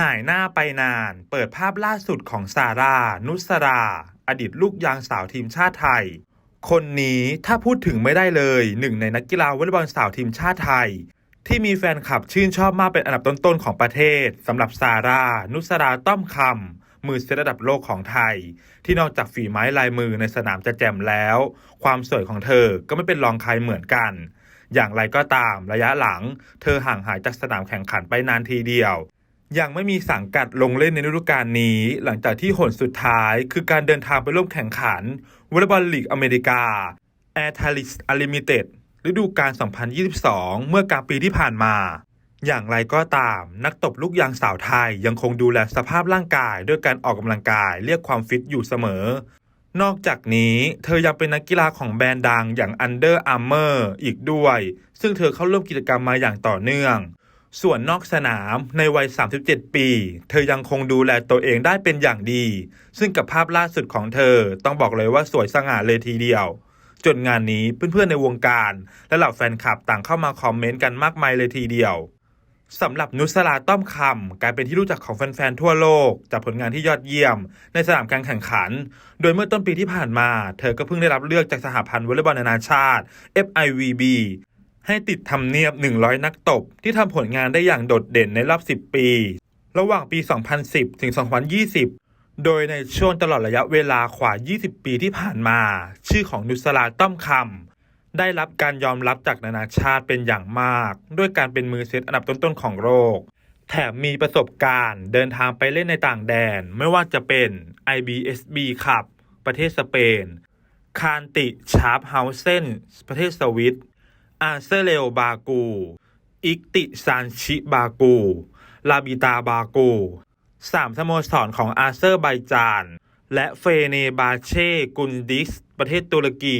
หายหน้าไปนาน เปิดภาพล่าสุดของซาร่า นุสรา อดีตลูกยางสาวทีมชาติไทย คนนี้ถ้าพูดถึงไม่ได้เลยหนึ่งในนักกีฬาวอลเลย์บอลสาวทีมชาติไทย ที่มีแฟนคลับชื่นชอบมากเป็นอันดับต้นๆของประเทศสำหรับซาร่า นุสราต้อมคำมือเซตระดับโลกของไทย ที่นอกจากฝีไม้ลายมือในสนามจะแจ่มแล้ว ความสวยของเธอก็ไม่เป็นรองใครเหมือนกันอย่างไรก็ตามระยะหลัง เธอห่างหายจากสนามแข่งขันไปนานทีเดียว ยังไม่มีสังกัดลงเล่นในฤดูกาลนี้ หลังจากที่หนสุดท้าย คือการเดินทางไปร่วมแข่งขันวอลเลย์บอลลีกอเมริกา a i r t a l i s Unlimited ฤดูกาล 2022 เมื่อกลางปีที่ผ่านมา อย่างไรก็ตาม นักตบลูกยางสาวไทยยังคงดูแลสภาพร่างกายด้วยการออกกำลังกายเรียกความฟิตอยู่เสมอ นอกจากนี้เธอยังเป็นนักกีฬาของแบรนด์ดังอย่าง Under Armour อีกด้วย ซึ่งเธอเข้าร่วมกิจกรรมมาอย่างต่อเนื่อง ส่วนนอกสนามในวัย 37 ปี เธอยังคงดูแลตัวเองได้เป็นอย่างดี ซึ่งกับภาพล่าสุดของเธอต้องบอกเลยว่าสวยสง่าเลยทีเดียว จนงานนี้เพื่อนๆในวงการ และเหล่าแฟนคลับต่างเข้ามาคอมเมนต์กันมากมายเลยทีเดียวสำหรับนุสราต้อมคำกลายเป็นที่รู้จักของแฟนๆ ทั่วโลก จากผลงานที่ยอดเยี่ยม ในสนามการแข่งขัน โดยเมื่อต้นปีที่ผ่านมา เธอก็เพิ่งได้รับเลือกจากสหพันธ์วอลเลย์บอลนานาชาติ FIVB ให้ติดทำเนียบ 100 นักตบ ที่ทำผลงานได้อย่างโดดเด่นในรอบ 10 ปี ระหว่างปี 2010 ถึง 2020 โดยในช่วงตลอดระยะเวลากว่า 20 ปีที่ผ่านมา ชื่อของนุสราต้อมคำได้รับการยอมรับจากนานาชาติเป็นอย่างมาก ด้วยการเป็นมือเซตอันดับต้นๆของโลกแถมมีประสบการณ์เดินทางไปเล่นในต่างแดน ไม่ว่าจะเป็น IBSB คับประเทศสเปน คานติ ชาร์ปเฮาเซน ประเทศสวิต อาเซเรลบากู อิกติซานชิบากู ลาบิตาบากูสามสโมสรของอาเซอร์ไบจาน และเฟเนบาเช่กุนดิส ประเทศตุรกี